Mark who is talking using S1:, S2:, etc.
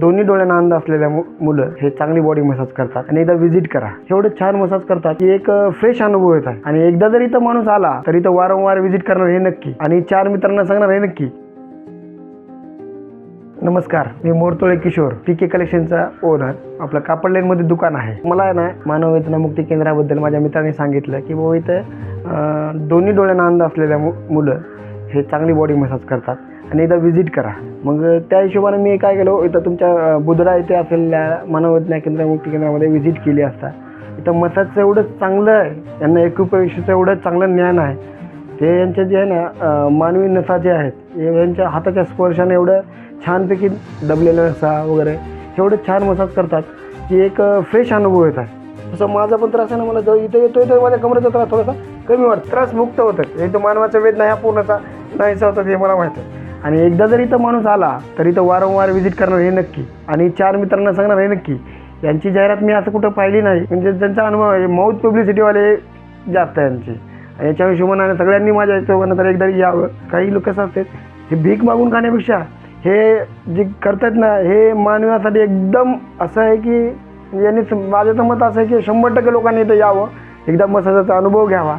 S1: दोन्ही डोळ्यांना अंध असलेल्या मु- मुलं हे चांगली बॉडी मसाज करतात. आणि एकदा व्हिजिट करा. एवढं छान मसाज करतात की एक फ्रेश अनुभव येत आहे आणि एकदा जर इथं माणूस आला तर इथं वारंवार व्हिजिट करणार हे नक्की. आणि चार मित्रांना सांगणार हे नक्की. नमस्कार मी मोरतोळे किशोर पी के कलेक्शनचा ओनर आपलं कापड लाईनमध्ये दुकान आहे. मला ना मानव वेदना मुक्ती केंद्राबद्दल माझ्या मित्राने सांगितलं की बाबा इथं दोन्ही डोळ्यांना अंध असलेल्या मु मुलं हे चांगली बॉडी मसाज करतात. आणि एकदा व्हिजिट करा. मग त्या हिशोबाने मी काय केलं इथं तुमच्या बुधडा इथे असलेल्या मानव केंद्र मुक्ती केंद्रामध्ये व्हिजिट केली असता. इथं मसाजचं एवढं चांगलं आहे. यांना एकूपेक्षाचं एवढं चांगलं ज्ञान आहे. ते यांचे जे आहे ना मानवी नसा जे आहेत यांच्या हाताच्या स्पर्शाने एवढं छानपैकी दबलेलं नसा वगैरे एवढं छान मसाज करतात की एक फ्रेश अनुभव येत आहे. तसं माझा पण त्रास आहे ना मला जो इथं येतोय तर माझ्या कमरेचा त्रास थोडासा कमी वाटतो त्रास मुक्त होतं इथं मानवाचा वेदना ह्या पूर्णचा नाहीसा होतं ते मला माहीत आहे. आणि एकदा जर इथं माणूस आला तर इथं वारंवार व्हिजिट करणार हे नक्की. आणि चार मित्रांना सांगणार हे नक्की. यांची जाहिरात मी असं कुठं पाहिली नाही. म्हणजे त्यांचा अनुभव आहे माऊथ पब्लिसिटीवाले जास्त आहे यांची आणि याच्या हिशोबाने सगळ्यांनी माझ्या हिशोबानं तर एकदा यावं. काही लोक कसं असतात. हे भीक मागून खाण्यापेक्षा हे जे करतात ना हे मानवासाठी एकदम असं आहे की यांनी माझं तर मत असं आहे की शंभर टक्के लोकांनी इथं यावं. एकदा मसाजाचा अनुभव घ्यावा.